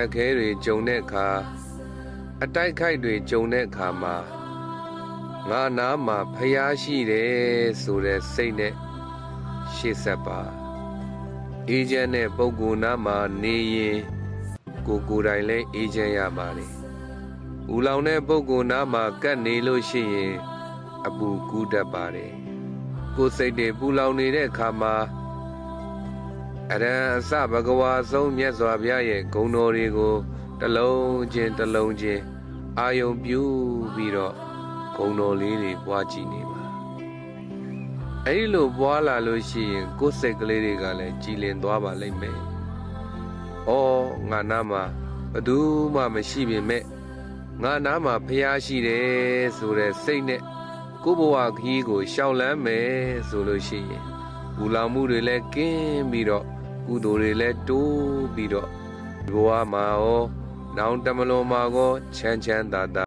က်ခဲတွေကြုံတဲ့အခါအတိုက်ခိုက်တွေကြုံတဲ့အခါမှာငါနာမှာဖျားရှိတယ်ဆိုတဲ့စိတ်နဲ့ရှေ့ဆက်ပါအေဂျင့်နဲ့ပုံကူနာမှာနေရင်ကိုကိုယ်တိုင်လည်းအေဂျင့်ရပါတယ်ဦးလောင်တဲ့ပုံကူနာမှာကတ်နေလို့ရှိရင်အပူကူးတတ်ပါတယ်ကိုယ်စိတ်တွေပူလောင်နေတဲ့အခါမှာ အရန်အစဘဂဝါဆုံးမြတ်စွာဘုရားရဲ့ဂုဏ်တော်တွေကိုတစ်လုံးချင်းတစ်လုံးချင်းအာယုံပြုပြီးတော့ဂုဏ်တော်လေးတွေပွားကြည့်နေပါအဲဒီလိုပွားလာလို့ရှိရင်ကိုယ်စိတ်ကလေးတွေကလည်းကြည်လင်သွားပါလိမ့်မယ်။အော်ငါနာမှာဘယ်သူမှမရှိပေမဲ့ငါနာမှာဖျားရှိတယ်ဆိုတဲ့စိတ်နဲ့ကိုယ့်ဘဝခရီးကိုရှောင်လန်းမယ်ဆိုလို့ရှိရင် ဘူလောင်မှုတွေလည်းကင်းပြီးတော့ကုသိုလ်တွေလည်းတိုးပြီးတော့ဒီဘဝမှာရောနောင်တမလွန်မှာကောချမ်းချမ်းသာသာ